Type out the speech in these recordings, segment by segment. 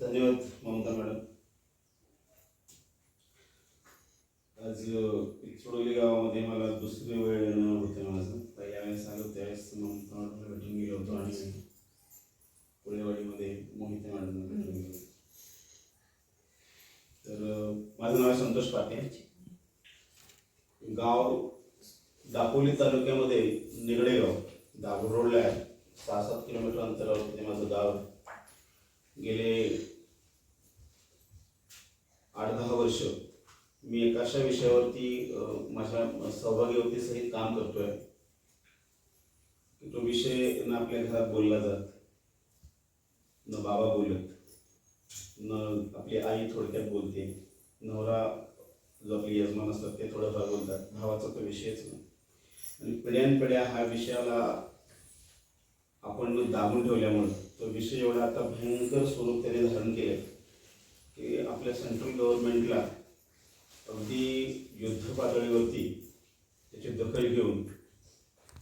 धन्यवाद ममता मॅडम. आज चिडोली गावामध्ये मला दुसरी वेळ येणं होतं माझं. तर यावेळेस आलो त्यावेळेस ममता मॅडमला भेटून गेलो होतो आणि पुळेवाडीमध्ये मोहिते मॅडमला भेटून गेलो तर माझं नाव आहे संतोष पाटे गाव दापोली तालुक्यामध्ये निगडेगाव गाव रोडला आहे. सहा सात किलोमीटर अंतरावर ते माझं गाव आहे. गेले आठ दहा वर्ष मी एक अशा विषयावरती माझ्या माझ्या सहभागीवतीसहित काम करतोय तो विषय न आपल्या घरात बोलला जात न बाबा बोलत न आपली आई थोडक्यात बोलते नवरा जो आपले यजमान असतात ते थोडंफार बोलतात. भावाचा तो विषयच नाही. आणि पिढ्यानपिढ्या हा विषयाला आपण दाबून ठेवल्यामुळं तो विषय एवढा आता भयंकर स्वरूप त्याने धारण केले की आपल्या सेंट्रल गव्हर्नमेंटला अगदी युद्ध पातळीवरती त्याची दखल घेऊन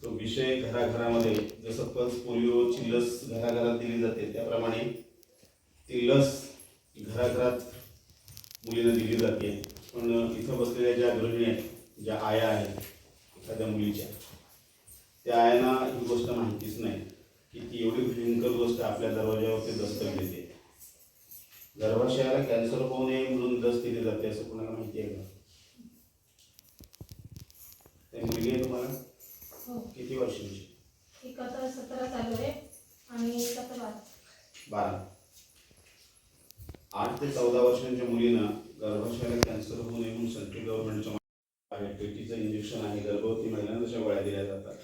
तो विषय घराघरामध्ये जसं पल्स पोलिओची लस घराघरात दिली जाते त्याप्रमाणे ती लस घराघरात मुलींना दिली जाते. पण इथं बसलेल्या ज्या गृहिणी आहेत ज्या आया आहेत एखाद्या मुलीच्या त्या आयांना ही गोष्ट माहितीच नाही. की ती एवढी भयंकर गोष्ट आपल्या दरवाज्यावरती दस्तक देते. गर्भाशयाला कॅन्सर होऊ नये म्हणून लस दिली जाते असं कोणाला माहिती आहे का? मुलगी आहे तुम्हाला? हो. किती वर्षांची? सतरा चालू आहे आणि बारा. आठ ते चौदा वर्षांच्या मुलींना गर्भाशयाला कॅन्सर होऊ नये म्हणून सेंट्रल गव्हर्नमेंटच्या आहे टीटीचं इंजेक्शन आहे गर्भवती महिलांना गोळ्या दिल्या जातात.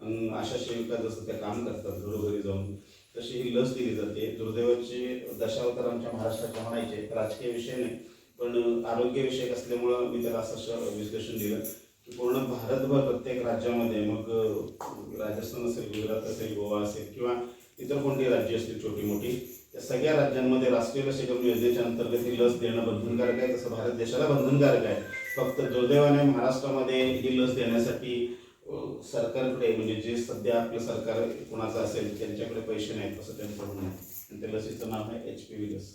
अशा आशा सेविका जसं त्या काम करतात घरोघरी जाऊन तशी ही लस दिली जाते. दुर्दैवाचे दशावतार आमच्या महाराष्ट्राच्या म्हणायचे राजकीय विषय नाही. पण आरोग्यविषयक असल्यामुळं मी त्याला असं विश्लेषण दिलं की पूर्ण भारतभर प्रत्येक राज्यामध्ये मग राजस्थान असेल गुजरात असेल गोवा असेल किंवा इतर कोणती राज्य असतील छोटी मोठी त्या सगळ्या राज्यांमध्ये राष्ट्रीय लसीकरण योजनेच्या अंतर्गत ही लस देणं बंधनकारक आहे. तसं भारत देशाला बंधनकारक आहे. फक्त दुर्दैवाने महाराष्ट्रामध्ये ही लस देण्यासाठी सरकारकडे म्हणजे जे सध्या आपलं सरकार कोणाचं असेल त्यांच्याकडे पैसे नाहीत असं त्यांचं म्हणणं आहे. आणि त्या लसीचं नाव आहे एच पी व्ही लस.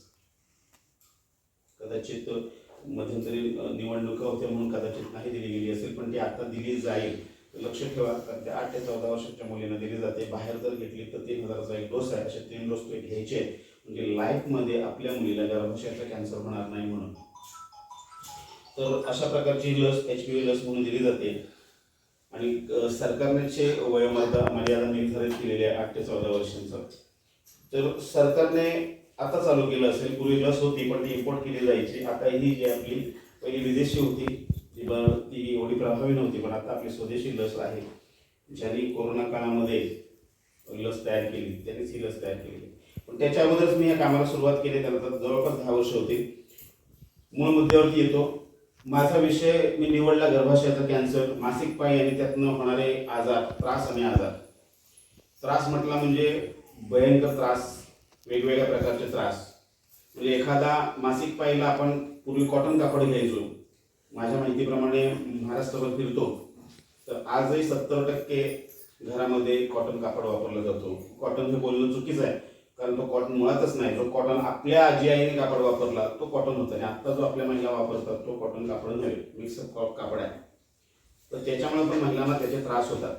कदाचित मध्यंतरी निवडणुका होत्या म्हणून कदाचित नाही दिली गेली असेल पण ती आता दिली जाईल. लक्ष ठेवा कारण त्या आठ ते चौदा वर्षाच्या मुलींना दिली जाते. बाहेर जर घेतली तर तीन हजाराचा एक डोस आहे. असे तीन डोस ते घ्यायचे आहेत. म्हणजे लाईफमध्ये आपल्या मुलीला गर्भाशयाचा कॅन्सर होणार नाही म्हणून. तर अशा प्रकारची लस एच पी व्ही लस म्हणून दिली जाते. आणि सरकारने सरकारनेचे वयोमर्यादा मर्यादा निर्धारित केलेली आहे आठ ते चौदा वर्षांचं. तर सरकारने आता चालू केलं असेल पूर्वी लस होती पण ती इम्पोर्ट केली जायची. आता ही जी आपली पहिली विदेशी होती ती ती एवढी प्रभावी नव्हती पण आता आपली स्वदेशी लस आहे ज्यांनी कोरोना काळामध्ये लस तयार केली त्यांनीच ही लस तयार केली. पण त्याच्या अगोदरच मी या कामाला सुरुवात केली त्यानंतर जवळपास दहा वर्ष होती मूळ मुद्द्यावरती येतो. माझा विषय मी निवडला गर्भाशयाचा कॅन्सर मासिक पायी आणि त्यातनं होणारे आजार त्रास आणि आजार. त्रास म्हटला म्हणजे भयंकर त्रास वेगवेगळ्या प्रकारचे त्रास. म्हणजे एखादा मासिक पायीला आपण पूर्वी कॉटन कापड घ्यायचो. माझ्या माहितीप्रमाणे महाराष्ट्रभर फिरतो. तर आजही सत्तर टक्के घरामध्ये कॉटन कापड वापरला जातो. कॉटन हे बोलणं चुकीचं आहे. कारण तो कॉटन मुळातच नाही. जो कॉटन आपल्या आजी आईने कापड वापरला तो कॉटन होता. आणि आता जो आपल्या महिला वापरतात तो कॉटन कापड नव्हे. मिक्सअप कापड आहे. तर त्याच्यामुळे पण महिलांना त्याचे त्रास होतात.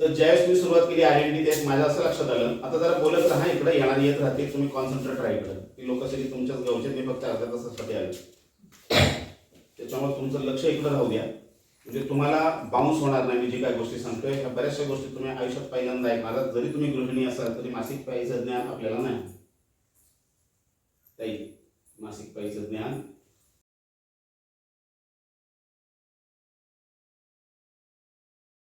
तर ज्यावेळेस मी सुरुवात केली आय एन डी त्यावेळेस माझ्या असं लक्षात आलं. आता जरा बोलत राहा इकडे येणार येत राहते. तुम्ही कॉन्सन्ट्रेट राहा इकडं. की लोक सगळी तुमच्याच गावचे मी फक्त अर्ध्या तासासाठी आले. त्याच्यामुळे तुमचं लक्ष इकडं राहू द्या. म्हणजे तुम्हाला बाउन्स होणार नाही. मी जी काही गोष्टी सांगतोय ह्या बऱ्याचशा गोष्टी तुम्ही आयुष्यात पहिल्यांदा ऐकणार जरी तुम्ही गृहिणी असाल तरी मासिक पाळीचं ज्ञान आपल्याला नाही. ताई मासिक पाळीचं ज्ञान